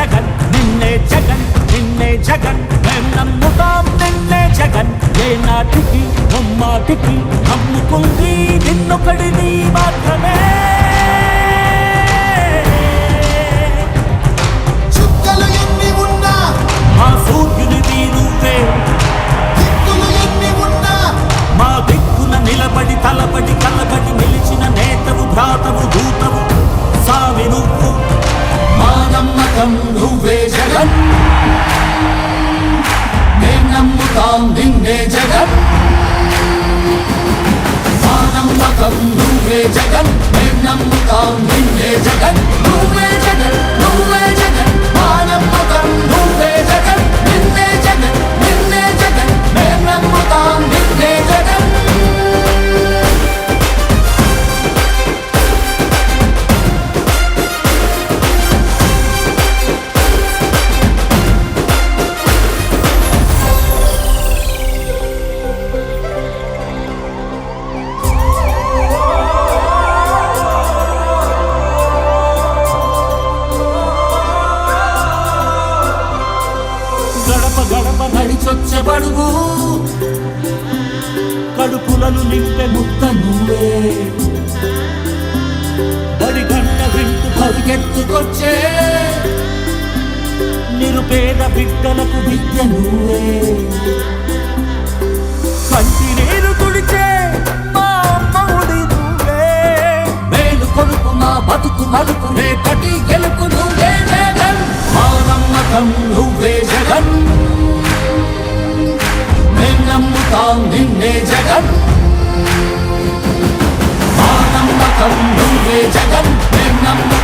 జగన్ నిన్నే జగన్ నిన్నే జగన్. మేం నమ్ముతాం నిన్నే జగన్. ఏ నాటికి ముమ్మాటికి నమ్ముకుంది నిన్నొకడిని జగన్ మేం నమ్ముతాం నిన్నే జగన్. నువ్వే బడుగు కడుపులను నింపే ముద్ద నువ్వే. బడి గంట వింటూ పరిగెత్తుకొచ్చే నిరుపేద బిడ్డలకు విద్య నువ్వే. కంటినే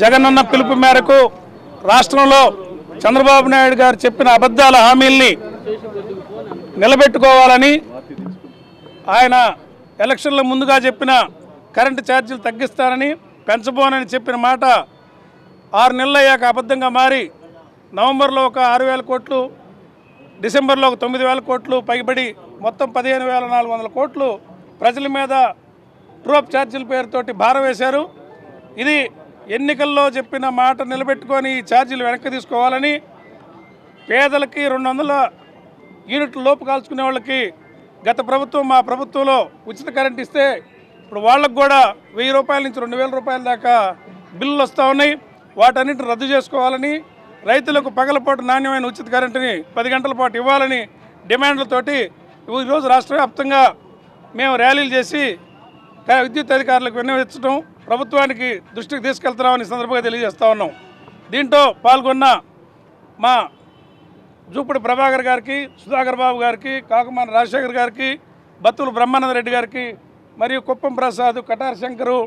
జగనన్న పిలుపు మేరకు రాష్ట్రంలో చంద్రబాబు నాయుడు గారు చెప్పిన అబద్ధాల హామీల్ని నిలబెట్టుకోవాలని ఆయన ఎలక్షన్ల ముందుగా చెప్పిన కరెంటు ఛార్జీలు తగ్గిస్తానని పెంచబోనని చెప్పిన మాట ఆరు నెలలు అయ్యాక అబద్ధంగా మారి నవంబర్లో ఒక ఆరు వేల కోట్లు డిసెంబర్లో ఒక తొమ్మిది వేల కోట్లు పైబడి మొత్తం పదిహేను వేల నాలుగు వందల కోట్లు ప్రజల మీద ట్రోప్ ఛార్జీల పేరుతోటి భారం వేశారు. ఇది ఎన్నికల్లో చెప్పిన మాట నిలబెట్టుకొని ఈ ఛార్జీలు వెనక్కి తీసుకోవాలని పేదలకి రెండు వందల యూనిట్ల లోపు కాల్చుకునే వాళ్ళకి గత ప్రభుత్వం మా ప్రభుత్వంలో ఉచిత కరెంట్ ఇస్తే ఇప్పుడు వాళ్ళకు కూడా వెయ్యి రూపాయల నుంచి రెండు వేల రూపాయల దాకా బిల్లులు వస్తూ ఉన్నాయి. వాటన్నిటిని రద్దు చేసుకోవాలని రైతులకు పగలపాటు నాణ్యమైన ఉచిత కరెంటుని పది గంటల పాటు ఇవ్వాలని డిమాండ్లతోటి ఈరోజు రాష్ట్ర వ్యాప్తంగా మేము ర్యాలీలు చేసి విద్యుత్ అధికారులకు విన్నవించడం ప్రభుత్వానికి దృష్టికి తీసుకెళ్తున్నామని సందర్భంగా తెలియజేస్తా ఉన్నాం. దీంట్లో పాల్గొన్న మా జూపుడి ప్రభాకర్ గారికి సుధాకర్ బాబు గారికి కాకుమాన రాజశేఖర్ గారికి బత్తులు బ్రహ్మానంద రెడ్డి గారికి మరియు కుప్పం ప్రసాద్ కటార్ శంకరు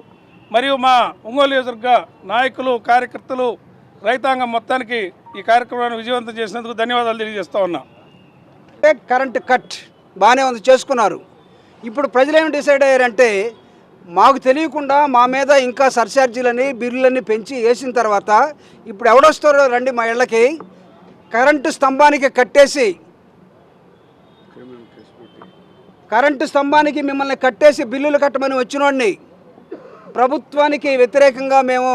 మరియు మా ఒంగోలు నియోజకవర్గ నాయకులు కార్యకర్తలు రైతాంగం మొత్తానికి ఈ కార్యక్రమాన్ని విజయవంతం చేసినందుకు ధన్యవాదాలు తెలియజేస్తా ఉన్నా. అంటే కరెంట్ కట్ బాగానే ఉంది చేసుకున్నారు. ఇప్పుడు ప్రజలు ఏమి డిసైడ్ అయ్యారంటే మాకు తెలియకుండా మా మీద ఇంకా సర్చార్జీలని బిల్లులని పెంచి వేసిన తర్వాత ఇప్పుడు ఎవడొస్తారో రండి మా ఇళ్ళకి. కరెంటు స్తంభానికి కట్టేసి కరెంటు స్తంభానికి మిమ్మల్ని కట్టేసి బిల్లులు కట్టమని వచ్చినోడిని ప్రభుత్వానికి వ్యతిరేకంగా మేము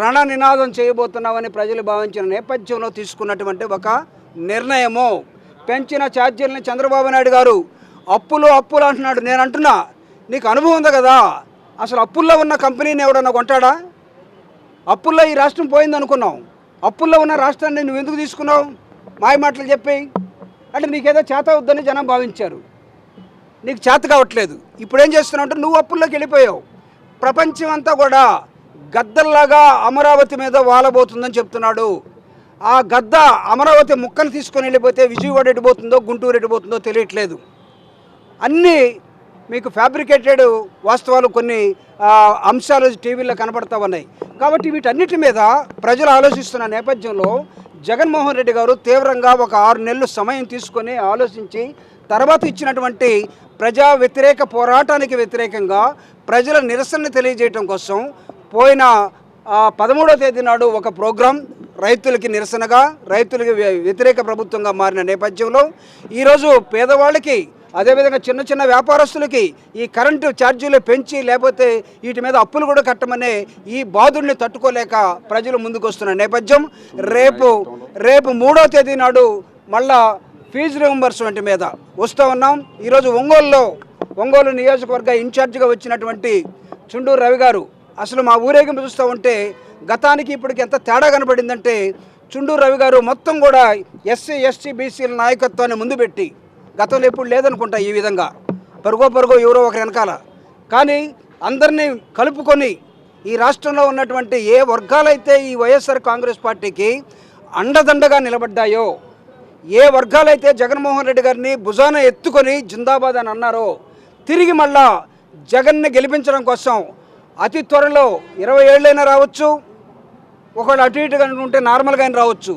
రణ నినాదం చేయబోతున్నామని ప్రజలు భావించిన నేపథ్యంలో తీసుకున్నటువంటి ఒక నిర్ణయము. పెంచిన ఛార్జీలని చంద్రబాబు నాయుడు గారు అప్పులు అప్పులు అంటున్నాడు. నేను అంటున్నా నీకు అనుభవం ఉంది కదా? అసలు అప్పుల్లో ఉన్న కంపెనీని ఎవడన్నా కొంటాడా? అప్పుల్లో ఈ రాష్ట్రం పోయింది అప్పుల్లో ఉన్న రాష్ట్రాన్ని నువ్వు ఎందుకు తీసుకున్నావు? మాయ మాటలు చెప్పి. అంటే నీకేదో చేత అవుద్దని జనం భావించారు. నీకు చేత కావట్లేదు. ఇప్పుడు ఏం చేస్తున్నావు అంటే నువ్వు అప్పుల్లోకి వెళ్ళిపోయావు. ప్రపంచం అంతా కూడా గద్దల్లాగా అమరావతి మీద వాలబోతుందని చెప్తున్నాడు. ఆ గద్ద అమరావతి ముక్కలు తీసుకొని వెళ్ళిపోతే విజయవాడ ఎడిపోతుందో గుంటూరు ఎడిపోతుందో తెలియట్లేదు. అన్నీ మీకు ఫ్యాబ్రికేటెడ్ వాస్తవాలు కొన్ని అంశాలు టీవీలో కనబడతా ఉన్నాయి. కాబట్టి వీటన్నిటి మీద ప్రజలు ఆలోచిస్తున్న నేపథ్యంలో జగన్మోహన్ రెడ్డి గారు తీవ్రంగా ఒక ఆరు నెలలు సమయం తీసుకొని ఆలోచించి తర్వాత ఇచ్చినటువంటి ప్రజా వ్యతిరేక పోరాటానికి వ్యతిరేకంగా ప్రజల నిరసన తెలియజేయటం కోసం పోయిన పదమూడవ తేదీ నాడు ఒక ప్రోగ్రాం రైతులకి నిరసనగా రైతులకి వ్యతిరేక ప్రభుత్వంగా మారిన నేపథ్యంలో ఈరోజు పేదవాళ్ళకి అదేవిధంగా చిన్న చిన్న వ్యాపారస్తులకి ఈ కరెంటు ఛార్జీలు పెంచి లేకపోతే వీటి మీద అప్పులు కూడా కట్టమనే ఈ బాధుల్ని తట్టుకోలేక ప్రజలు ముందుకు వస్తున్న నేపథ్యం. రేపు రేపు మూడో తేదీ నాడు మళ్ళా ఫీజు రియంబర్స్మెంట్ మీద వస్తూ ఉన్నాం. ఈరోజు ఒంగోలులో ఒంగోలు నియోజకవర్గ ఇన్ఛార్జిగా వచ్చినటువంటి చుండూరు రవి గారు అసలు మా ఊరేగింపు చూస్తూ ఉంటే గతానికి ఇప్పటికి ఎంత తేడా కనబడిందంటే చుండూరు రవి గారు మొత్తం కూడా ఎస్సీ ఎస్టీ బీసీల నాయకత్వాన్ని ముందు పెట్టి గతంలో ఎప్పుడు లేదనుకుంటా ఈ విధంగా. పరుగో పరుగో ఎవరో ఒకరి వెనకాల. కానీ అందరినీ కలుపుకొని ఈ రాష్ట్రంలో ఉన్నటువంటి ఏ వర్గాలైతే ఈ వైఎస్ఆర్ కాంగ్రెస్ పార్టీకి అండదండగా నిలబడ్డాయో ఏ వర్గాలైతే జగన్మోహన్ రెడ్డి గారిని భుజాన ఎత్తుకొని జిందాబాద్ అని అన్నారో తిరిగి మళ్ళా జగన్ని గెలిపించడం కోసం అతి త్వరలో ఇరవై ఏళ్ళైనా రావచ్చు. ఒకవేళ అటు ఇటుగా ఉంటే నార్మల్గా అయినా రావచ్చు.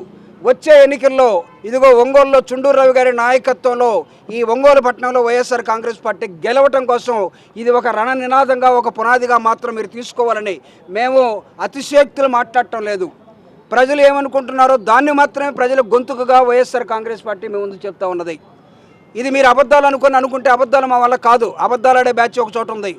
వచ్చే ఎన్నికల్లో ఇదిగో ఒంగోలులో చుండూరు రవి గారి నాయకత్వంలో ఈ ఒంగోలు పట్టణంలో వైఎస్ఆర్ కాంగ్రెస్ పార్టీ గెలవటం కోసం ఇది ఒక రణ నినాదంగా ఒక పునాదిగా మాత్రం మీరు తీసుకోవాలని మేము అతిశయోక్తులు మాట్లాడటం లేదు. ప్రజలు ఏమనుకుంటున్నారో దాన్ని మాత్రమే ప్రజల గొంతుకుగా వైఎస్ఆర్ కాంగ్రెస్ పార్టీ మీ ముందు చెప్తా ఉన్నది. ఇది మీరు అబద్ధాలు అనుకుని అనుకుంటే అబద్ధాలు మా వల్ల కాదు. అబద్ధాలు ఆడే బ్యాచ్ ఒక చోట ఉంది.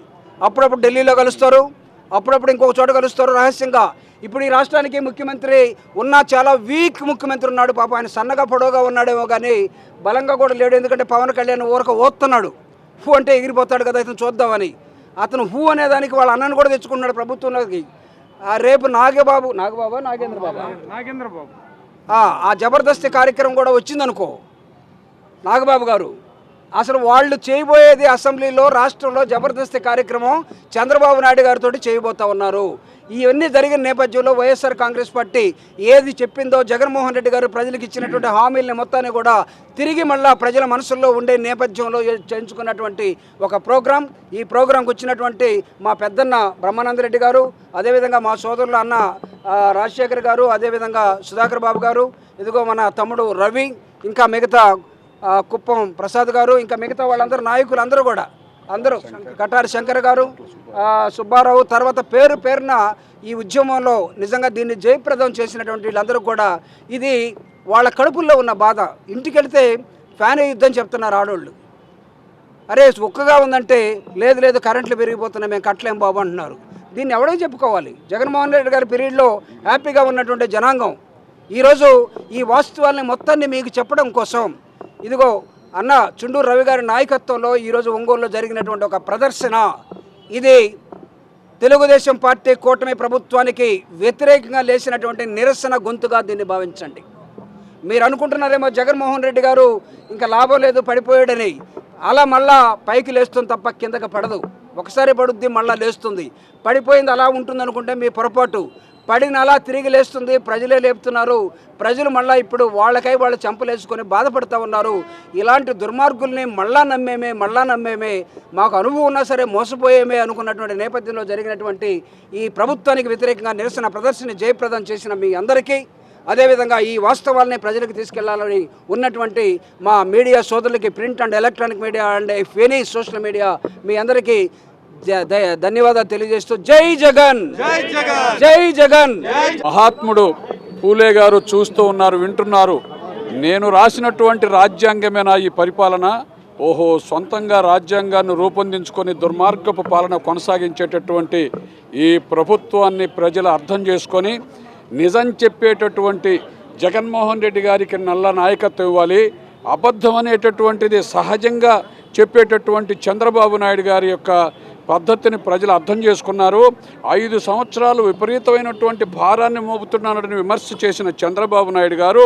అప్పుడప్పుడు ఢిల్లీలో కలుస్తారు. అప్పుడప్పుడు ఇంకొక చోట కలుస్తారు. రహస్యంగా ఇప్పుడు ఈ రాష్ట్రానికి ముఖ్యమంత్రి ఉన్న చాలా వీక్ ముఖ్యమంత్రి ఉన్నాడు పాప. ఆయన సన్నగా పొడవుగా ఉన్నాడేమో కానీ బలంగా కూడా లేడు. ఎందుకంటే పవన్ కళ్యాణ్ ఊరక ఓస్తున్నాడు హూ అంటే ఎగిరిపోతాడు కదా ఇతను చూద్దామని. అతను హూ అనే దానికి వాళ్ళ అన్నను కూడా తెచ్చుకున్నాడు ప్రభుత్వంలోకి. ఆ రేపు నాగబాబు నాగబాబా నాగేంద్ర బాబా నాగేంద్ర బాబు ఆ, ఆ జబర్దస్తి కార్యక్రమం కూడా వచ్చిందనుకో నాగబాబు గారు. అసలు వాళ్ళు చేయబోయేది అసెంబ్లీలో రాష్ట్రంలో జబర్దస్తి కార్యక్రమం చంద్రబాబు నాయుడు గారితో చేయబోతా ఉన్నారు. ఇవన్నీ జరిగిన నేపథ్యంలో వైఎస్ఆర్ కాంగ్రెస్ పార్టీ ఏది చెప్పిందో జగన్మోహన్ రెడ్డి గారు ప్రజలకు ఇచ్చినటువంటి హామీల్ని మొత్తాన్ని కూడా తిరిగి మళ్ళా ప్రజల మనసుల్లో ఉండే నేపథ్యంలో చేయించుకున్నటువంటి ఒక ప్రోగ్రాం. ఈ ప్రోగ్రాంకి వచ్చినటువంటి మా పెద్దన్న బ్రహ్మానంద రెడ్డి గారు అదేవిధంగా మా సోదరులు అన్న రాజశేఖర్ గారు అదేవిధంగా సుధాకర్ బాబు గారు ఇదిగో మన తమ్ముడు రవి ఇంకా మిగతా కుప్పం ప్రసాద్ గారు ఇంకా మిగతా వాళ్ళందరూ నాయకులు అందరూ కూడా అందరూ. కటారి శంకర్ గారు సుబ్బారావు తర్వాత పేరు పేరున ఈ ఉద్యమంలో నిజంగా దీన్ని జయప్రదం చేసినటువంటి వీళ్ళందరూ కూడా ఇది వాళ్ళ కడుపుల్లో ఉన్న బాధ. ఇంటికి వెళితే ఫ్యాన్ యుద్ధం చెప్తున్నారు ఆడోళ్ళు. అరే ఉక్కగా ఉందంటే లేదు లేదు కరెంట్లు పెరిగిపోతున్నాయి మేము కట్టలేం బాబు అంటున్నారు. దీన్ని ఎవడో చెప్పుకోవాలి. జగన్మోహన్ రెడ్డి గారి పీరియడ్లో హ్యాపీగా ఉన్నటువంటి జనాంగం. ఈరోజు ఈ వాస్తవాల్ని మొత్తాన్ని మీకు చెప్పడం కోసం ఇదిగో అన్న చుండూరు రవి గారి నాయకత్వంలో ఈరోజు ఒంగోలులో జరిగినటువంటి ఒక ప్రదర్శన. ఇది తెలుగుదేశం పార్టీ కూటమి ప్రభుత్వానికి వ్యతిరేకంగా లేచినటువంటి నిరసన గొంతుగా దీన్ని భావించండి. మీరు అనుకుంటున్నారేమో జగన్మోహన్ రెడ్డి గారు ఇంకా లాభం లేదు పడిపోయాడని. అలా మళ్ళా పైకి లేస్తుంది తప్ప కిందకి పడదు. ఒకసారి పడుద్ది మళ్ళా లేస్తుంది. పడిపోయింది అలా ఉంటుంది అనుకుంటే మీ పొరపాటు. పడిన అలా తిరిగి లేస్తుంది. ప్రజలే లేపుతున్నారు. ప్రజలు మళ్ళీ ఇప్పుడు వాళ్ళకై వాళ్ళు చెంపలేసుకొని బాధపడుతూ ఉన్నారు. ఇలాంటి దుర్మార్గుల్ని మళ్ళా నమ్మేమే మళ్ళా నమ్మేమే. మాకు అనుభవం ఉన్నా సరే మోసపోయేమే అనుకున్నటువంటి నేపథ్యంలో జరిగినటువంటి ఈ ప్రభుత్వానికి వ్యతిరేకంగా నిరసన ప్రదర్శన జయప్రదం చేసిన మీ అందరికీ అదేవిధంగా ఈ వాస్తవాలని ప్రజలకు తీసుకెళ్ళాలని ఉన్నటువంటి మా మీడియా సోదరులకి print and electronic media and any social media మీ అందరికీ ధన్యవాదాలు తెలియజేస్తూ జై జగన్. జై జగన్. మహాత్ముడు పూలే గారు చూస్తూ ఉన్నారు వింటున్నారు. నేను రాసినటువంటి రాజ్యాంగమేనా ఈ పరిపాలన? ఓహో సొంతంగా రాజ్యాంగాన్ని రూపొందించుకొని దుర్మార్గపు పాలన కొనసాగించేటటువంటి ఈ ప్రభుత్వాన్ని ప్రజలు అర్థం చేసుకొని నిజం చెప్పేటటువంటి జగన్మోహన్ రెడ్డి గారికి నల్ల నాయకత్వం ఇవ్వాలి. అబద్ధం అనేటటువంటిది సహజంగా చెప్పేటటువంటి చంద్రబాబు నాయుడు గారి యొక్క పద్ధతిని ప్రజలు అర్థం చేసుకున్నారు. ఐదు సంవత్సరాలు విపరీతమైనటువంటి భారాన్ని మోపుతున్నారని విమర్శ చేసిన చంద్రబాబు నాయుడు గారు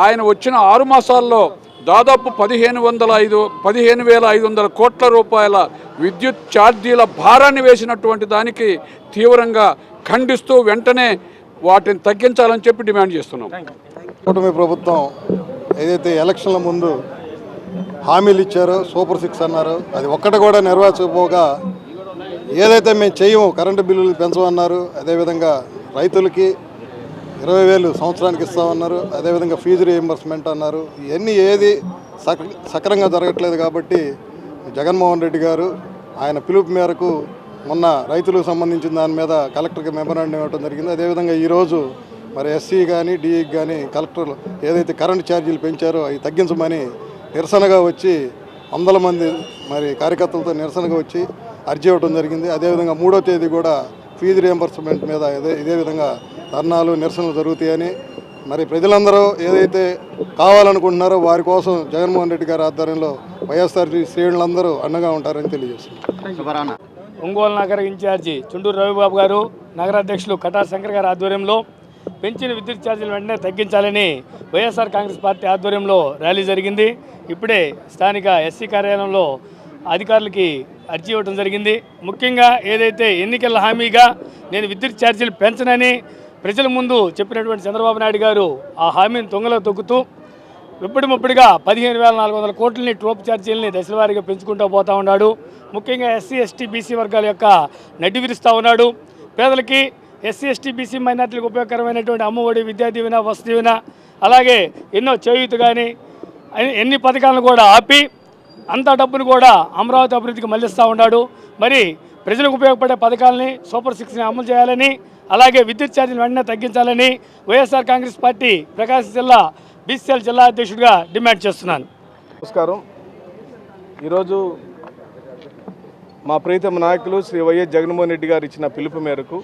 ఆయన వచ్చిన ఆరు మాసాల్లో దాదాపు పదిహేను వందల ఐదు పదిహేను వేల ఐదు వందల కోట్ల రూపాయల విద్యుత్ ఛార్జీల భారాన్ని వేసినటువంటి దానికి తీవ్రంగా ఖండిస్తూ వెంటనే వాటిని తగ్గించాలని చెప్పి డిమాండ్ చేస్తున్నాం. కూటమి ప్రభుత్వం ఏదైతే ఎలక్షన్ల ముందు హామీలు ఇచ్చారు సూపర్ సిక్స్ అన్నారు. అది ఒక్కటి కూడా నెరవేర్చకపోగా ఏదైతే మేము చేయము కరెంటు బిల్లులు పెంచమన్నారు అదేవిధంగా రైతులకి ఇరవై వేలు సంవత్సరానికి ఇస్తామన్నారు అదేవిధంగా ఫీజు రీఎంబర్స్మెంట్ అన్నారు. ఇవన్నీ ఏది సక సక్రంగా జరగట్లేదు కాబట్టి జగన్మోహన్ రెడ్డి గారు ఆయన పిలుపు మేరకు మొన్న రైతులకు సంబంధించిన దాని మీద కలెక్టర్కి మెమరాండం ఇవ్వడం జరిగింది. అదేవిధంగా ఈరోజు మరి ఎస్సీ కానీ డిఈకి కానీ కలెక్టర్లు ఏదైతే కరెంటు ఛార్జీలు పెంచారో అవి తగ్గించమని నిరసనగా వచ్చి వందల మంది మరి కార్యకర్తలతో నిరసనగా వచ్చి అర్జీ ఇవ్వడం జరిగింది. అదేవిధంగా మూడో తేదీ కూడా ఫీజు రియంబర్స్మెంట్ మీద ఇదే ఇదే విధంగా ధర్నాలు నిరసనలు జరుగుతాయని మరి ప్రజలందరూ ఏదైతే కావాలనుకుంటున్నారో వారి కోసం జగన్మోహన్ రెడ్డి గారి ఆధ్వర్యంలో వైఎస్ఆర్ శ్రేణులందరూ అండగా ఉంటారని తెలియజేస్తున్నారు ఒంగోలు నగర ఇన్ఛార్జి చుండూరు రవిబాబు గారు నగరాధ్యక్షులు కటా శంకర్ గారి ఆధ్వర్యంలో పెంచిన విద్యుత్ ఛార్జీలు వెంటనే తగ్గించాలని వైఎస్ఆర్ కాంగ్రెస్ పార్టీ ఆధ్వర్యంలో ర్యాలీ జరిగింది. ఇప్పుడే స్థానిక ఎస్సీ కార్యాలయంలో అధికారులకి అర్జీ ఇవ్వడం జరిగింది. ముఖ్యంగా ఏదైతే ఎన్నికల హామీగా నేను విద్యుత్ ఛార్జీలు పెంచనని ప్రజల ముందు చెప్పినటువంటి చంద్రబాబు నాయుడు గారు ఆ హామీని తొంగలో తొక్కుతూ ఇప్పటి ముప్పటిగా పదిహేను వేల నాలుగు వందల కోట్లని ట్రోప్ ఛార్జీలని దశలవారీగా పెంచుకుంటూ పోతా ఉన్నాడు. ముఖ్యంగా ఎస్సీ ఎస్టీ బీసీ వర్గాల యొక్క నడ్డి విరుస్తూ ఉన్నాడు. పేదలకి ఎస్సీ ఎస్టీ బీసీ మైనార్టీలకు ఉపయోగకరమైనటువంటి అమ్మఒడి విద్యా దీవెన వసతి దీవెన అలాగే ఎన్నో చేయూత కానీ ఎన్ని పథకాలను కూడా ఆపి అంత డబ్బును కూడా అమరావతి అభివృద్ధికి మళ్ళిస్తూ ఉన్నాడు. మరి ప్రజలకు ఉపయోగపడే పథకాలని సూపర్ సిక్స్ని అమలు చేయాలని అలాగే విద్యుత్ ఛార్జీలు వెంటనే తగ్గించాలని వైఎస్ఆర్ కాంగ్రెస్ పార్టీ ప్రకాశం జిల్లా బీసీఎల్ జిల్లా అధ్యక్షుడిగా డిమాండ్ చేస్తున్నాను. నమస్కారం. ఈరోజు మా ప్రీతమ నాయకులు శ్రీ వైఎస్ జగన్మోహన్ రెడ్డి గారు ఇచ్చిన పిలుపు మేరకు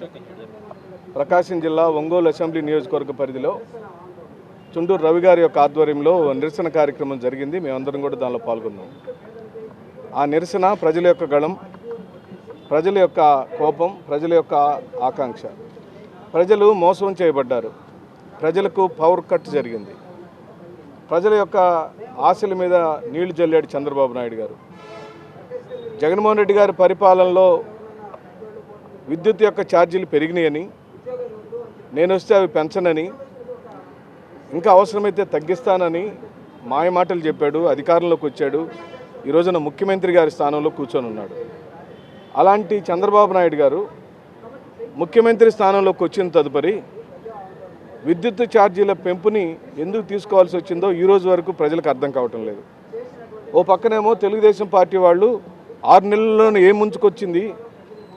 ప్రకాశం జిల్లా ఒంగోలు అసెంబ్లీ నియోజకవర్గ పరిధిలో చుండూరు రవి గారి యొక్క ఆధ్వర్యంలో నిరసన కార్యక్రమం జరిగింది. మేమందరం కూడా దానిలో పాల్గొన్నాం. ఆ నిరసన ప్రజల యొక్క గళం ప్రజల యొక్క కోపం ప్రజల యొక్క ఆకాంక్ష. ప్రజలు మోసం చేయబడ్డారు. ప్రజలకు పవర్ కట్ జరిగింది. ప్రజల యొక్క ఆశల మీద నీళ్ళు జల్లాడు చంద్రబాబు నాయుడు గారు. జగన్మోహన్ రెడ్డి గారి పరిపాలనలో విద్యుత్ యొక్క ఛార్జీలు పెరిగినాయని నేను వస్తే అవి పెంచనని ఇంకా అవసరమైతే తగ్గిస్తానని మాయ మాటలు చెప్పాడు అధికారంలోకి వచ్చాడు. ఈ రోజున ముఖ్యమంత్రి గారి స్థానంలో కూర్చొని ఉన్నాడు. అలాంటి చంద్రబాబు నాయుడు గారు ముఖ్యమంత్రి స్థానంలోకి వచ్చిన తదుపరి విద్యుత్ ఛార్జీల పెంపుని ఎందుకు తీసుకోవాల్సి వచ్చిందో ఈ రోజు వరకు ప్రజలకు అర్థం కావటం లేదు. ఓ పక్కనేమో తెలుగుదేశం పార్టీ వాళ్ళు ఆరు నెలల్లోనే ఏం ముంచుకొచ్చింది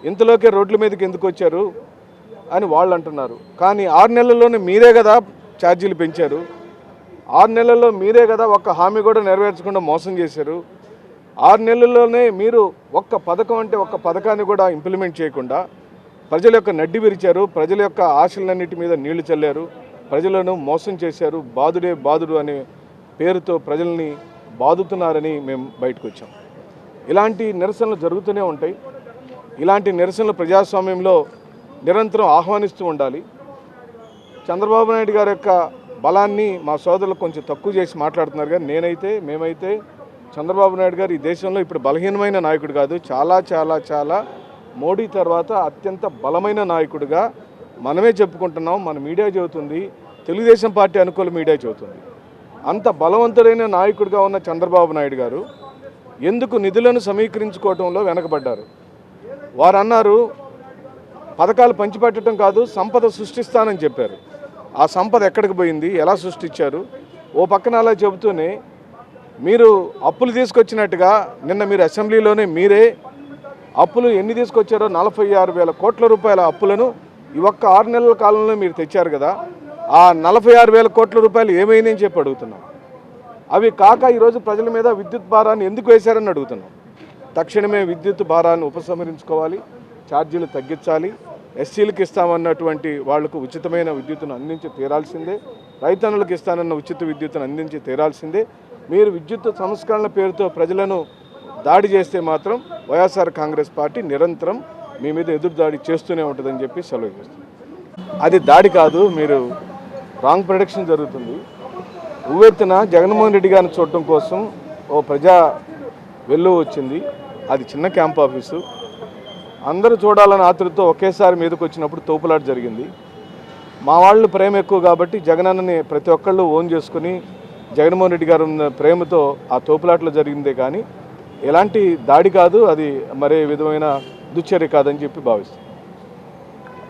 ఇంతలోకే రోడ్ల మీదకి ఎందుకు వచ్చారు అని వాళ్ళు అంటున్నారు. కానీ ఆరు నెలల్లోనే మీరే కదా ఛార్జీలు పెంచారు. ఆరు నెలల్లో మీరే కదా ఒక్క హామీ కూడా నెరవేర్చకుండా మోసం చేశారు. ఆరు నెలల్లోనే మీరు ఒక్క పథకం అంటే ఒక్క పథకాన్ని కూడా ఇంప్లిమెంట్ చేయకుండా ప్రజల యొక్క నడ్డి విరిచారు. ప్రజల యొక్క ఆశలన్నిటి మీద నీళ్ళు చల్లారు. ప్రజలను మోసం చేశారు. బాధుడే బాధుడు అనే పేరుతో ప్రజల్ని బాదుతున్నారని మేము బయటకు వచ్చాం. ఇలాంటి నిరసనలు జరుగుతూనే ఉంటాయి. ఇలాంటి నిరసనలు ప్రజాస్వామ్యంలో నిరంతరం ఆహ్వానిస్తూ ఉండాలి. చంద్రబాబు నాయుడు గారి యొక్క బలాన్ని మా సోదరులు కొంచెం తక్కువ చేసి మాట్లాడుతున్నారు కానీ నేనైతే మేమైతే చంద్రబాబు నాయుడు గారు ఈ దేశంలో ఇప్పుడు బలహీనమైన నాయకుడు కాదు. చాలా చాలా చాలా మోడీ తర్వాత అత్యంత బలమైన నాయకుడిగా మనమే చెప్పుకుంటున్నాం. మన మీడియా చెబుతుంది. తెలుగుదేశం పార్టీ అనుకూల మీడియా చెబుతుంది. అంత బలవంతుడైన నాయకుడిగా ఉన్న చంద్రబాబు నాయుడు గారు ఎందుకు నిధులను సమీకరించుకోవడంలో వెనకబడ్డారు? వారు అన్నారు పథకాలు పంచిపెట్టడం కాదు సంపద సృష్టిస్తానని చెప్పారు. ఆ సంపద ఎక్కడికి పోయింది ఎలా సృష్టించారు? ఓ పక్కన అలా చెబుతూనే మీరు అప్పులు తీసుకొచ్చినట్టుగా నిన్న మీరు అసెంబ్లీలోనే మీరే అప్పులు ఎన్ని తీసుకొచ్చారో నలభై ఆరు వేల కోట్ల రూపాయల అప్పులను ఈ ఒక్క ఆరు నెలల కాలంలో మీరు తెచ్చారు కదా ఆ నలభై ఆరు వేల కోట్ల రూపాయలు ఏమైందని చెప్పి అడుగుతున్నాం. అవి కాక ఈరోజు ప్రజల మీద విద్యుత్ భారాన్ని ఎందుకు వేశారని అడుగుతున్నాం. తక్షణమే విద్యుత్ భారాన్ని ఉపసంహరించుకోవాలి. ఛార్జీలు తగ్గించాలి. ఎస్సీలకు ఇస్తామన్నటువంటి వాళ్ళకు ఉచితమైన విద్యుత్తును అందించి తీరాల్సిందే. రైతన్నులకు ఇస్తానన్న ఉచిత విద్యుత్తును అందించి తీరాల్సిందే. మీరు విద్యుత్ సంస్కరణల పేరుతో ప్రజలను దాడి చేస్తే మాత్రం వైఎస్ఆర్ కాంగ్రెస్ పార్టీ నిరంతరం మీ మీద ఎదురు దాడి చేస్తూనే ఉంటుందని చెప్పి సెలవు చేస్తుంది అది దాడి కాదు మీరు రాంగ్ ప్రొడక్షన్ జరుగుతుంది. ఉవ్వెత్తున జగన్మోహన్ రెడ్డి గారిని చూడటం కోసం ఓ ప్రజా వెళ్ళు వచ్చింది. అది చిన్న క్యాంప్ ఆఫీసు. అందరూ చూడాలని ఆతృతో ఒకేసారి మీదకి వచ్చినప్పుడు తోపులాట జరిగింది. మా వాళ్ళు ప్రేమ ఎక్కువ కాబట్టి జగనన్నని ప్రతి ఒక్కళ్ళు ఓన్ చేసుకుని జగన్మోహన్ రెడ్డి గారు ఉన్న ప్రేమతో ఆ తోపులాటలో జరిగిందే కానీ ఎలాంటి దాడి కాదు అది మరే విధమైన దుశ్చర్య కాదని చెప్పి భావిస్తాం.